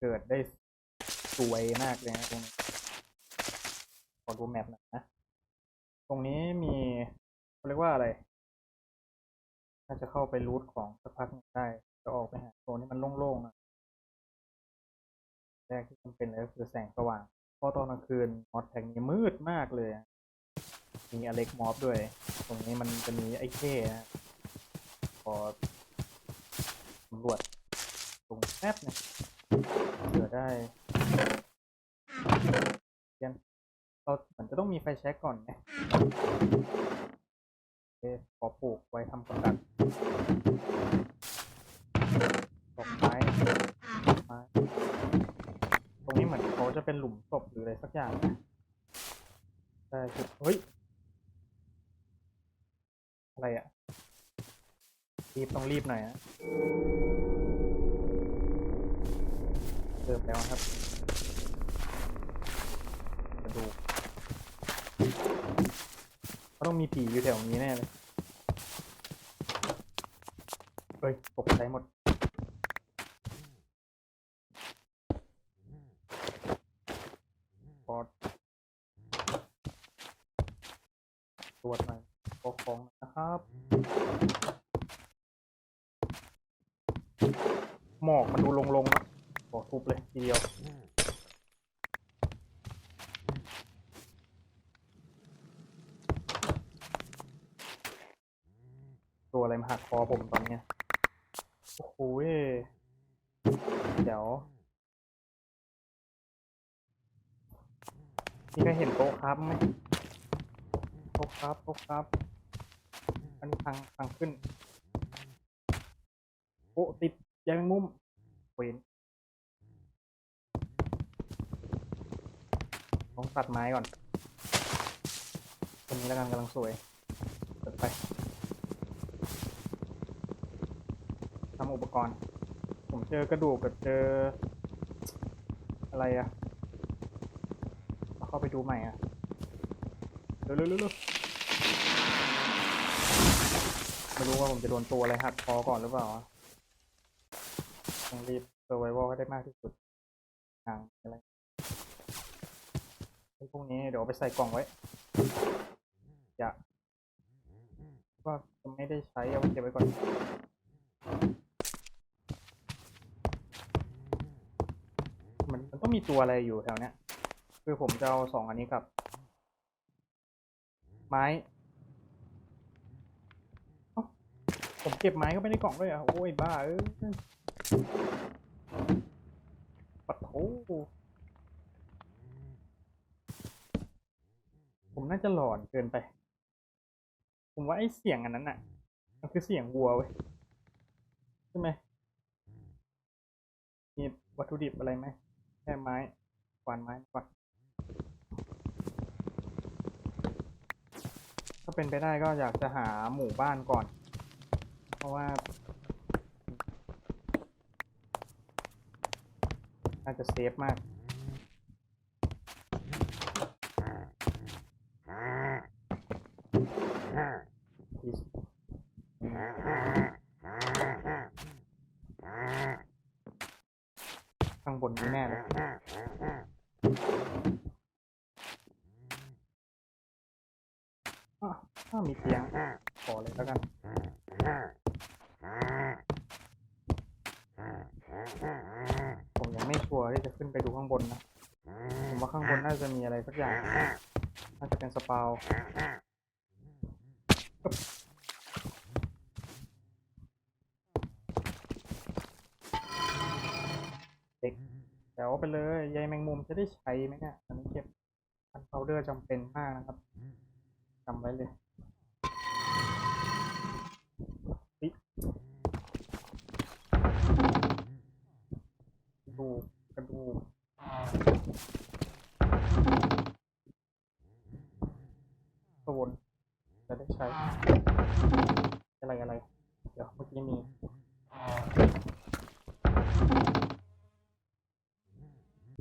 เกิดได้สวยมากเลยนะตรงนี้ขอดูแมปหน่อยนะ ตรงนี้มีเขาเรียกว่าอะไรน่าจะเข้าไปรูทของสักพักได้ จะออกไปหาโซนที่มันโล่งๆอะแรกที่จำเป็นเลยก็คือแสงสว่างเพราะตอนกลางคืนมอดแท็กนี้มืดมากเลย มีอเล็กมอฟด้วย ตรงนี้มันจะมีไอ้เข้นะพอตำรวจตรงแป๊บนึง เผื่อได้เรียนเราเหมือนจะต้องมีไฟแช็กก่อนไหมโอเคขอปลูกไว้ทำกับดักดอกไม้ไม้ตรงนี้เหมือนเขาจะเป็นหลุมศพหรืออะไรสักอย่างนะใช่คือเฮ้ย อะไรอะรีบต้องรีบหน่อยนะ เริ่มแล้วครับมาดูเขาต้องมีผีอยู่แถวนี้แน่เลยเฮ้ยตกใจหมดปอดตรวจหน่อยปกของนะครับ หมอกมันดูลงๆนะ บอกทุบเลยทีเดียวตัวอะไรมาหักคอผมตอนเนี้ยโอ้โหเดี๋ยวมีใครเห็นโต๊ะครับไหมโต๊ะครับโต๊ะครับอันนี้ทางทางขึ้นโอ้ติดยางแมงมุมเวน ต้องตัดไม้ก่อนตรงนี้แล้วกันกำลังสวยเปิดไปทำอุปกรณ์ ผมเจอกระดูกกับเจอ อะไรอะเอาเข้าไปดูใหม่อะเร็วเร็วเร็วเร็วไม่รู้ว่าผมจะโดนตัวอะไรหักคอก่อนหรือเปล่าต้องรีบเซอร์ไววให้ได้มากที่สุดหางอะไร พวกนี้เดี๋ยวไปใส่กล่องไว้อย่าจะไม่ได้ใช้เอาไว้เก็บไว้ก่อนมันมันต้องมีตัวอะไรอยู่แถวเนี้ย คือผมจะเอาสองอันนี้กับ ไม้อ้าผมเก็บไม้เข้าไปในกล่องด้วยอะโอ้ยบ้าเอ้ปัดโถ ผมน่าจะหลอนเกินไป ผมว่าไอ้เสียงอันนั้นน่ะมันคือเสียงวัวเว้ยใช่ไหมมีวัตถุดิบอะไรไหมแค่ไม้ควานไม้ก่อนถ้าเป็นไปได้ก็อยากจะหาหมู่บ้านก่อน เพราะว่าน่าจะเซฟมาก ข้างบนนี้แน่เลยอะถ้ามีเตียง ขอเลยแล้วกัน ผม ยังไม่ชัวร์ที่จะขึ้นไปดูข้างบนนะ ผมว่าข้างบนน่าจะมีอะไรสักอย่าง น่าจะเป็นสปาวเด็กเดี๋ยวไปเลยใยแมงมุมจะได้ใช้ไหมเนี่ยอันนี้เก็บพันพาวเดอร์จำเป็นมากนะครับจำไว้เลยเฮ้ยกระ ดูกกระดูกกระวนจะได้ใช้ อะไรอะไร เดี๋ยวเมื่อกี้มี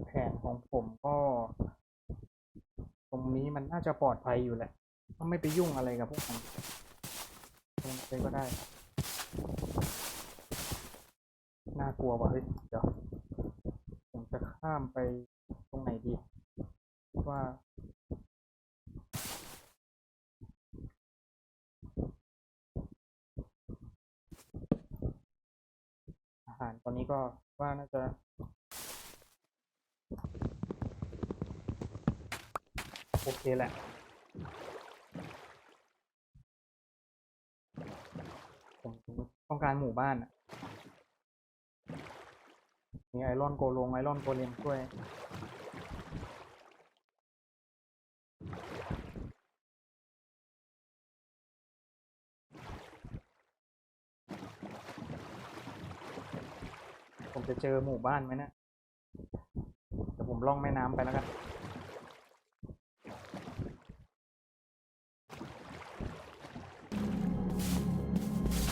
แผนของผมก็ ตรงนี้มันน่าจะปลอดภัยอยู่แหละก็ไม่ไปยุ่งอะไรกับพวกมันตรงนี้ก็ได้ น่ากลัวว่ะเฮ้ยเดี๋ยวะข้ามไปตรงไหนดี ว่า อาหารตอนนี้ก็ว่าน่าจะโอเคแหละผมต้องการหมู่บ้านอะ มีไอรอนโกลงไอรอนโกเลมช่วยผมจะเจอหมู่บ้านไหมเนะี่ยเดี๋ยวผมล่องแม่น้ำไปแล้วกัน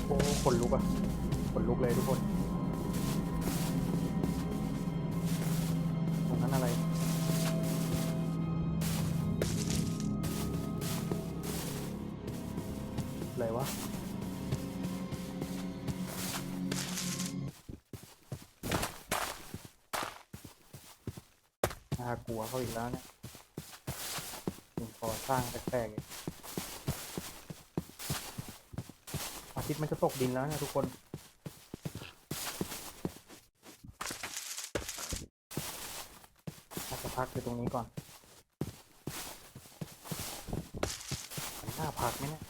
โอ้ขนลุกอะขนลุกเลยทุกคน อะไรอะไรวะน่ากลัวเขาอีกแล้วเนี่ยสิ่งก่อสร้างแปลกๆอีกอาทิตย์มันจะตกดินแล้วเนี่ยทุกคน อาจจะ พักอยู่ตรงนี้ก่อนหน้าพักไหมเนี่ย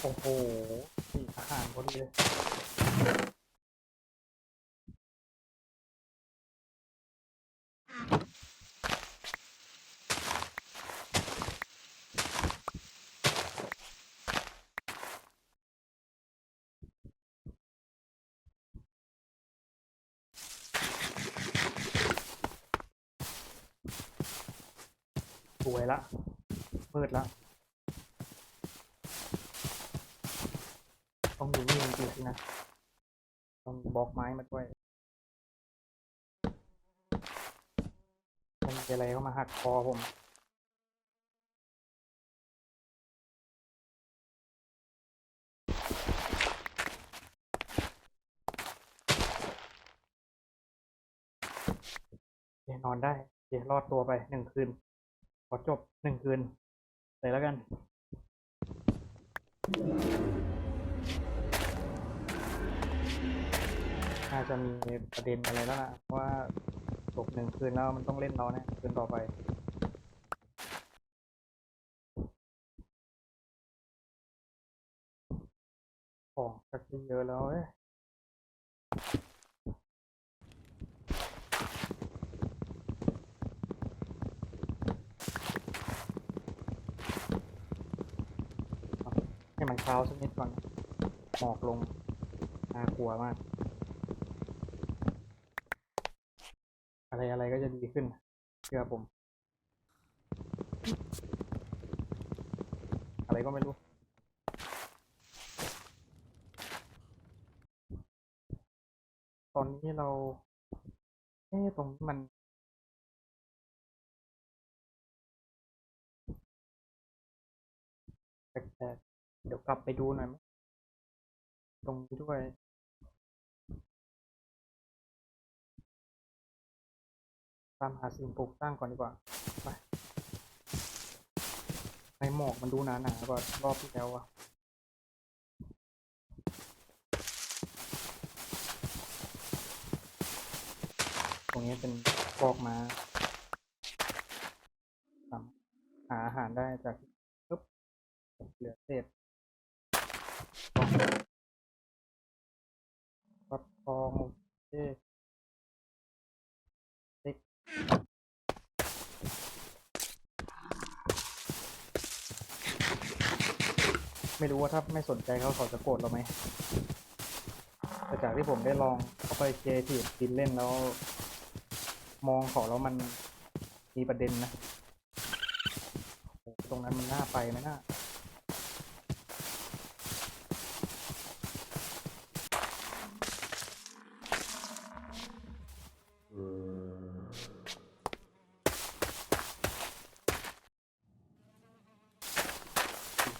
โอ้โหสี่อาหารพอดีเลย สวย ละมืดละต้องอยู่นี่จริงๆนะ ต้องบอกไม้มาด้วยมันมีอะไรเข้ามาหักคอผมนอนได้เดี๋ยวรอดตัวไปหนึ่งคืน ขอจบหนึ่งคืนเลยแล้วกัน น่าจะมีประเด็นอะไรแล้วล่ะเพราะว่าจบหนึ่งคืนแล้วมันต้องเล่นเราแน่คืนต่อไปของชักจะเยอะแล้วเอ้ยเอาให้มัน เช้าสักนิดก่อนหมอกลงน่ากลัวมาก อะไรอะไรก็จะดีขึ้นเชื่อผม อะไรก็ไม่รู้ตอนนี้เรา เอ๊ะตรงนี้มันแปลก เดี๋ยวกลับไปดูหน่อยตรงนี้ด้วยตามหาสิ่งปลูกสร้างก่อนดีกว่า ไปในหมอกมันดูหนาหนากว่ารอบที่แล้วอะตรงนี้เป็นพอกมาหาอาหารได้จากปึ๊บเหลือเศษ องโอเด็กไม่รู้ว่าถ้าไม่สนใจเขาเขาจะโกรธเราไหมแต่จากที่ผมได้ลองเข้าไปเจทีกินเล่นแล้ว มองเขาแล้วมันมีประเด็นนะโอ้โหตรงนั้นมันน่าไปไหมน่า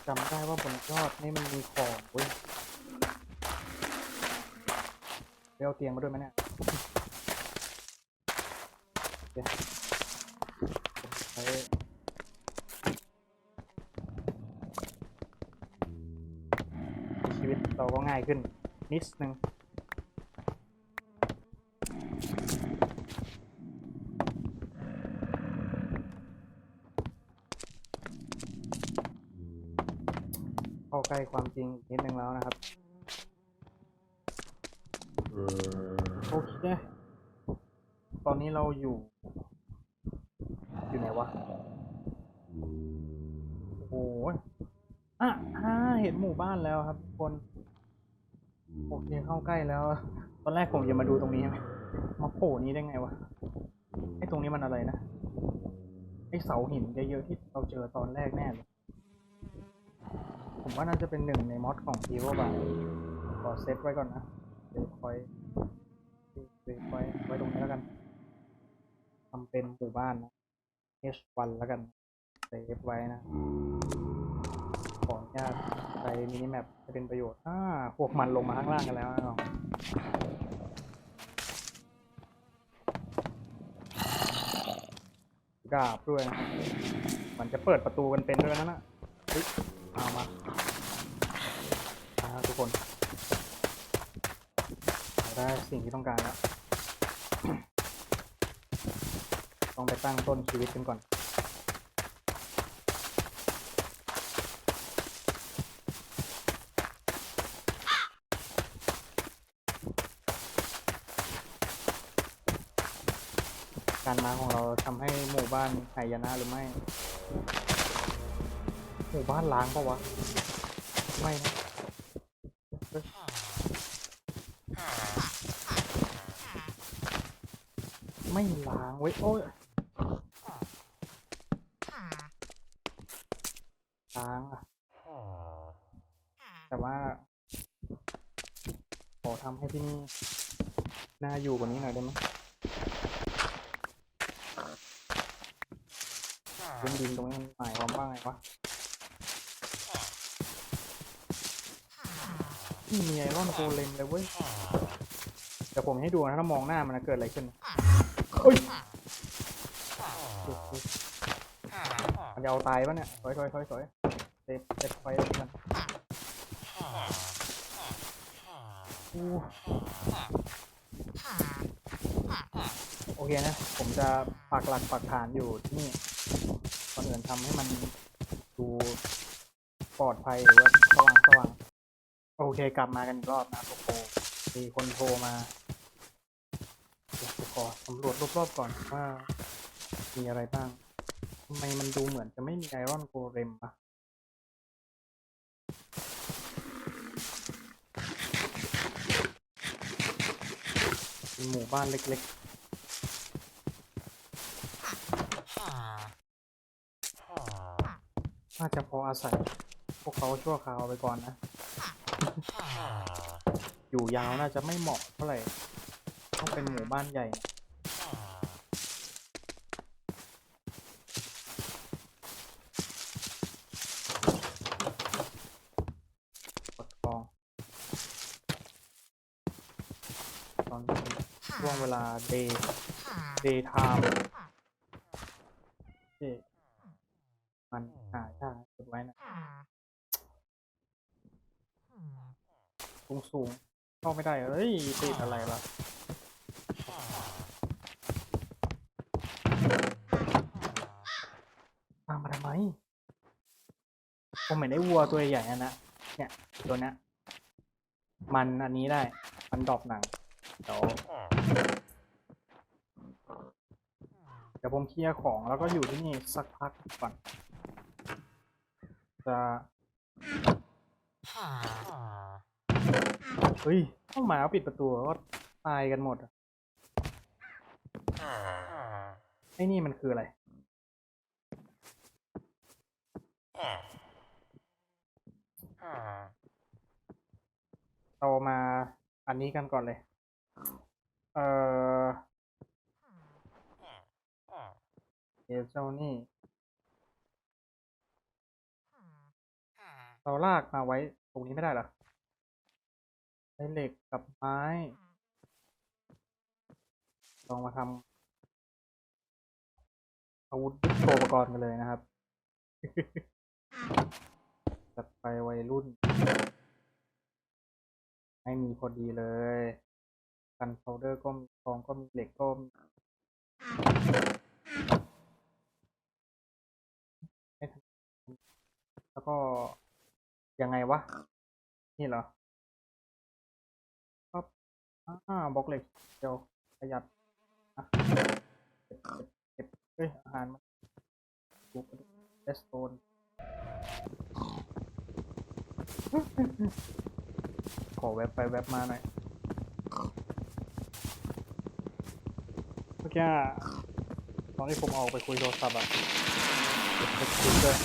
จำได้ว่าบนยอดนี่มันมีของเว้ยไป เตียงมาด้วยไหมเนี่ยใช้ชีวิตเราก็ง่ายขึ้น นิดนึงเข้าใกล้ความจริงนิดนึงแล้วนะครับ โอเค ตอนนี้เราอยู่ อยู่ไหนวะ โอ้โหอะอ่าเห็นหมู่บ้านแล้วครับทุกคนโอเคเข้าใกล้แล้ว ตอนแรกผมจะมาดูตรงนี้ใช่ไหมมาโผล่นี้ได้ไงวะ ไอ้ตรงนี้มันอะไรนะ ไอ้เสาหินเยอะๆที่เราเจอตอนแรกแน่เลย ผมว่าน่าจะเป็นหนึ่งในมอดของ e v o บาขอเซฟไว้ก่อนนะ เซฟไว้เซฟไว้ไว้ตรงนี้แล้วกันทำเป็นหมู่บ้านนะ H1 แล้วกันเซฟไว้นะ ขออนุญาตใช้มินิแมปจะเป็นประโยชน์อ่าพวกมันลงมาข้างล่างกันแล้วนะน้องกาบด้วยนะมันจะเปิดประตูกันเป็นด้วยนะน่ะเฮ้ยเอามาาทุกคน ได้สิ่งที่ต้องการแล้ว ต้องไปตั้งต้นชีวิตกันก่อน การมาของเราทำให้หมู่บ้านหายนะหรือไม่ หมู่บ้านล้างปะวะ ไม่นะเฮ้ย ไม่ล้างเว้ยโอ้ยล้างอะแต่ว่าขอทำให้ที่นี่น่าอยู่กว่านี้หน่อยได้ไหมพื้นดินตรงนี้มันหมายความว่าไงวะนี่มีไอรอนโกเลมเลยเว้ย เดี๋ยวผมให้ดูนะถ้ามองหน้ามันนะเกิดอะไรขึ้น เฮ้ยมันจะเอาตายปะเนี่ยถอยถอยถอยถอยเซฟเซฟไฟกันอู้โอเคนะ ผมจะปักหลักปักฐานอยู่ที่นี่ก่อนอื่นทำให้มันดูปลอดภัยหรือว่าสว่างสว่างโอเคกลับมากันอีกรอบนะโอ้โหมีคนโทรมาเดี๋ยวข อสำรวจรอบๆก่อนว่า มีอะไรบ้างทำไมมันดูเหมือนจะไม่มีไอรอนโกเรมอะเป็นหมู่บ้านเล็กๆ น่าจะพออาศัย พวกเขาชั่วคราวไปก่อนนะ อยู่ยาวน่าจะไม่เหมาะเท่าไหร่ ต้องเป็นหมู่บ้านใหญ่ กดทองตอนนี้ช่วงเวลา day day time เอ๊ะมันหาชาเก็บไว้นะสูงสูงเข้าไม่ได้ เอ้ยติดอะไรล่ะ ตามมาทำไม ผมเห็นไอ้วัวตัวใหญ่ๆอะนะเนี่ยตัวเนี้ยมันอันนี้ได้ มันดรอปหนังเดี๋ยวเดี๋ยวผมเคลียร์ของแล้วก็อยู่ที่นี่สักพักก่อน จะเฮ้ยเข้ามาปิดประตูก็ตายกันหมดอะไอ้นี่มันคืออะไร เรามาอันนี้กันก่อนเลย เออเอเจ้านี่ เราลากมาไว้ตรงนี้ไม่ได้หรอใช้เหล็กกับไม้ ลองมาทำอาวุธยุทโธปกรณ์กันเลยนะครับ ไปวัยรุ่นไม่มีพอดีเลยกันโฟเดอร์ก็มีทองก็มีเหล็กก็มีแล้วก็ยังไงวะ นี่เหรอก็อ่าบล็อกเหล็กเดียวประหยัดเก็บเก็บเก็บเอ้ยอาหารมันดูกระดูกเอสโตน ขอแวบไปแวบมาหน่อยเมื่อกี้ตอนที่ผมออกไปคุยโทรศัพท์อะไปคุยด้วย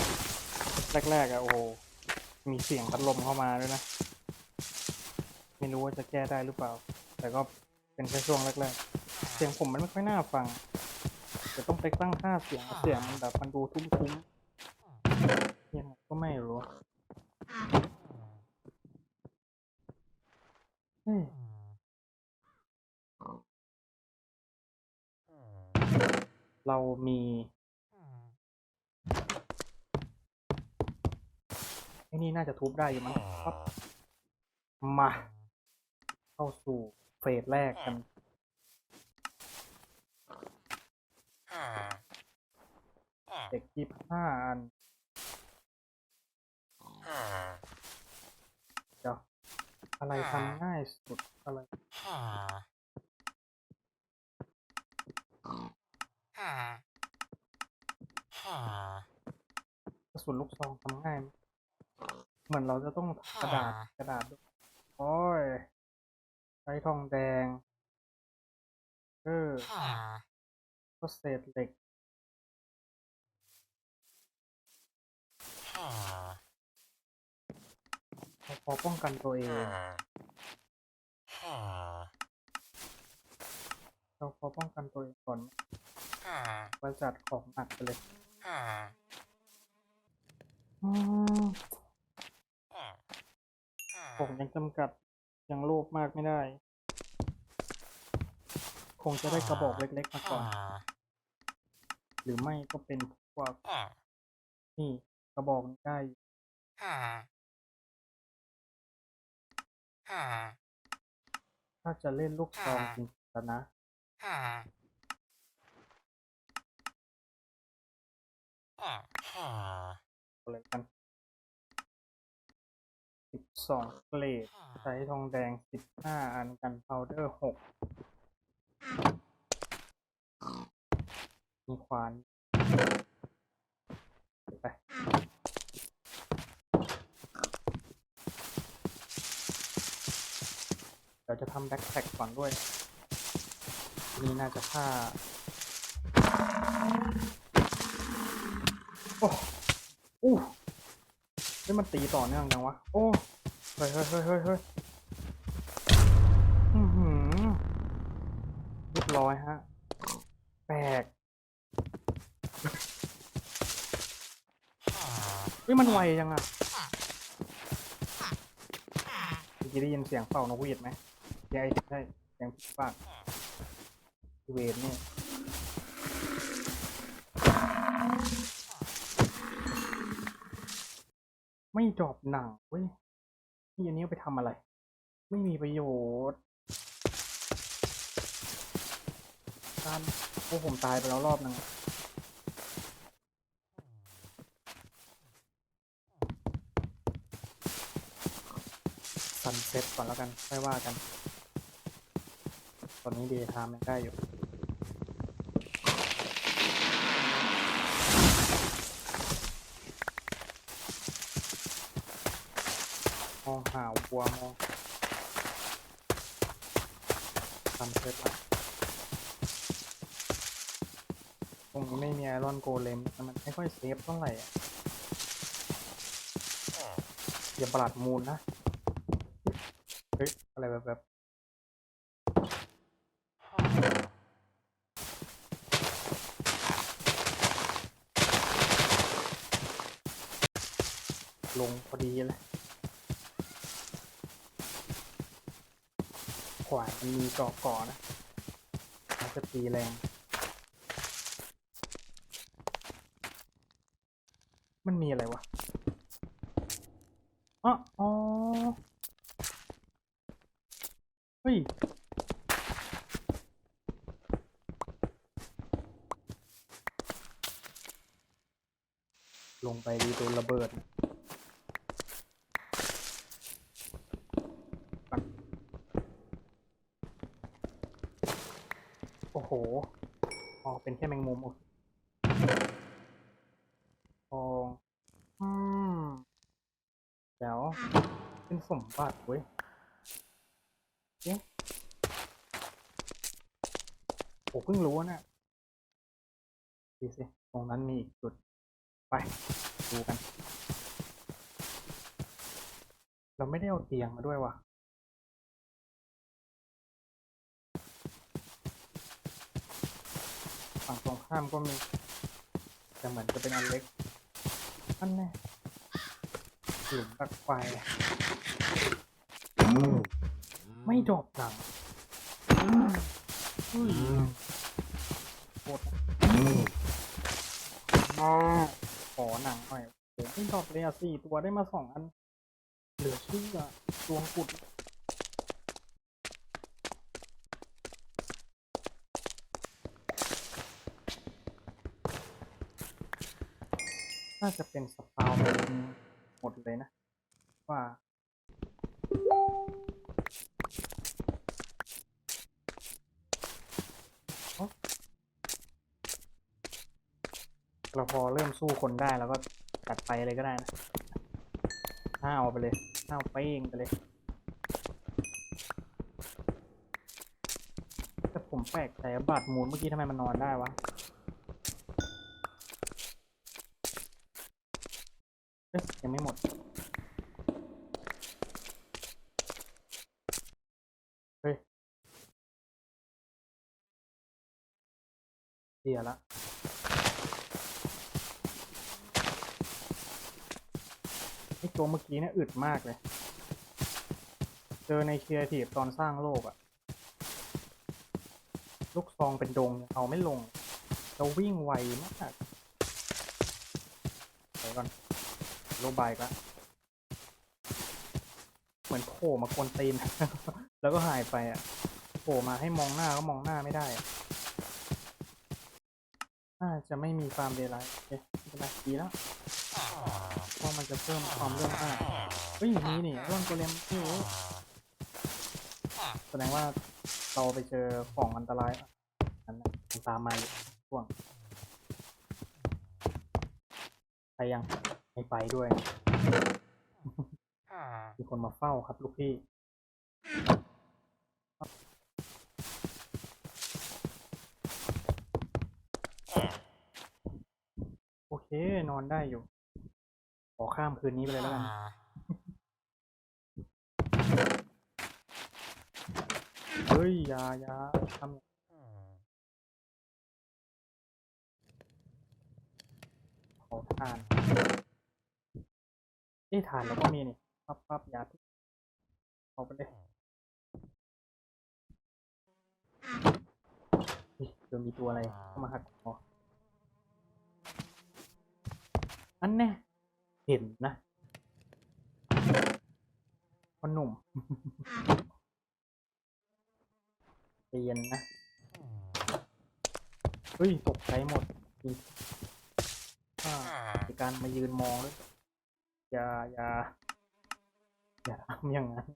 แรกๆอะโอ้โหมีเสียงพัดลมเข้ามาด้วยนะ ไม่รู้ว่าจะแก้ได้หรือเปล่า แต่ก็เป็นแค่ช่วงแรกๆ เสียงผมมันไม่ค่อยน่าฟังจะต้องไปตั้งค่าเสียงเสียงมันแบบมันดูทุ้มๆยังไงก็ไม่รู้ เฮ้ยเรามี ไอ้นี่น่าจะทุบได้อยู่มั้งครับมา เข้าสู่เฟสแรกกันเด็กยี่ห้าอัน อะไรทำง่ายสุดอะไรกระสุนลูกซองทำง่ายเหมือนเราจะต้องกระดาษกระดาษด้วยโอ้ยใช้ทองแดงเออก็เศษเหล็ก พอป้องกันตัวเองเราพอป้องกันตัวเองก่อนบริษัทของหนักไปเลยอืมผมยังจำกัดยังโลภมากไม่ได้ คงจะได้กระบอกเล็กๆมาก่อน หรือไม่ก็เป็นพวกนี่กระบอกนี้ได้อยู่ ถ้าจะเล่นลูกซองจริงๆแล้วนะอะไรกันสิบสองเกรดใช้ทองแดงสิบห้าอันกันพาวเดอร์หกมีควานเดี๋ยวไป เดี๋ยวจะทำแบ็คแพ็คก่อนด้วย นี่น่าจะค่าโอ้อู้เฮ้ยมันตีต่อเนื่องจังวะ โอ้เฮ้ยเฮ้ยเฮ้ยเฮ้ยเฮ้ยอือหือเรียบร้อยฮะแตกเฮ้ยมันไวจังอะเมื่อกี้ได้ยินเสียงเป่านกหวีดไหม ใช่ใช่เสียงปากเวรเนี่ยไม่จอบหนังเว้ยนี่อันนี้ไปทำอะไร ไม่มีประโยชน์การพวกผมตายไปแล้วรอบนึงซันเซ็ตก่อนแล้วกันค่อยว่ากัน ตอนนี้เดย์ไทม์ยังได้อยู่มองหาวัวมองทำเสร็จแล้วตรงนี้ไม่มีไอรอนโกเลมมันไม่ค่อยเซฟเท่าไหร่อะอย่าประหลาดมูลนะ เฮ้ย อะไรแบบแบบ ลงพอดีเลย ข วามันมีเกาะก่อนะมันจะตีแรง มันมีอะไรวะอ๋ออ๋อ เฮ้ย ลงไปดีโดนระเบิดนะปัดโอ้โหอ๋อเป็นแค่แมงมุมโอเคทองอืมเดี๋ยว เป็นสม บัติเว้ยเอ๊ะโอ้เพิ่งรู้นะดีสิ ตรงนั้นมีอีกจุด ไปดูกัน เราไม่ได้เอาเตียงมาด้วยว่ะฝั่งตรงข้ามก็มี แต่เหมือนจะเป็นอันเล็กอันแน่หลุมตักไฟ ไม่ดรอบหนังอุ้ยโคตรนะขอหนังหน่อยเดี๋ยวไม่ดรอบเลยอะสี่ตัวได้มาสองอัน เหลือเชื่อดวงกุดน่าจะเป็นสปาวเป็นหมดเลยนะ ว่า เรา พอเริ่มสู้คนได้แล้วก็ตัดไปเลยก็ได้นะห้าวไปเลยห้าวเป้งไปเลย แต่ผมแปลกใจว่บาดหมูลเมื่อกี้ทำไมมันนอนได้วะ เอ๊ะยังไม่หมด เฮ้ยเสียละไอ้ ตัวเมื่อกี้เนี่ยอึดมากเลย เจอในครีเอทีฟตอนสร้างโลกอะลูกซองเป็นดงยังเอาไม่ลงเราวิ่งไวมากเดี๋ยวก่อนโลบายก็เหมือนโผล่มากวนตีน แล้วก็หายไปอะโผล่มาให้มองหน้าก็มองหน้าไม่ได้น่าจะไม่มีฟาร์มเดย์ไลท์โอเคไม่เป็นไรดีแล้ว ราะมันจะเพิ่มความเรื่องมากเฮ้ยมีนี่ร่อนโกเลมโอ้แสดงว่าเราไปเจอของอันตรายอันนั้นมันตามมาอยู่ช่วงไปยังไม่ไปด้วย มีคนมาเฝ้าครับลูกพี่ โอเค นอนได้อยู่ อข้ามคืนนี้ไปเลยแล้วกัน เฮ้ยอยาอยาทำ ขอทาน เอ้ทานแล้วก็มีนี่ ปั๊บปั๊บยาพิษเอาไปเลยเฮ้ยเดี๋ยวมีตัวอะไรเข้ามาหักคออันแน่ เห็นนะพ่อหนุ่มเตียนนะ เฮ้ย ตกใจหมดอีกอ่ามีการมายืนมองด้วยอย่าอย่าอย่าทำอย่างนั้น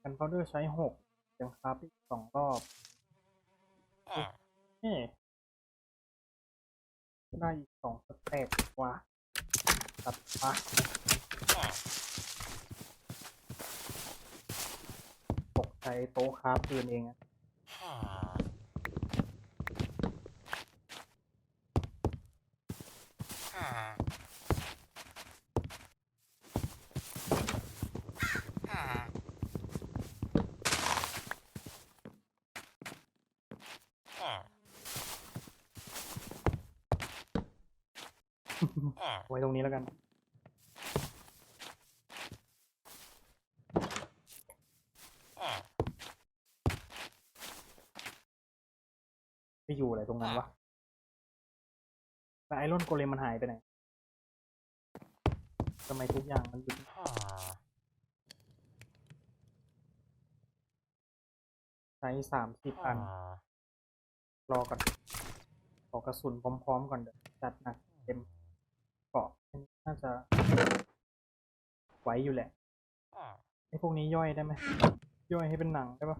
กันพาวเดอร์ใช้หกยังคราฟอีกสองรอบเฮ้ได้อีกสองสเต็ปว่ะ ตัดปะตกใจโต๊ะคราฟปืนเองอะ ไว้ตรงนี้แล้วกัน ไม่อยู่อะไรตรงนั้นวะแต่ไอรอนโกเลมมันหายไปไหนทำไมทุกอย่างมันหยุดใช้สามสิบอัน รอก่อนขอกระสุนพร้อมๆก่อนเดี๋ยวจัดหนักเต็ม เกาะน่าจะไหวอยู่แหละไอ้พวกนี้ย่อยได้ไหมย่อยให้เป็นหนังได้ปะ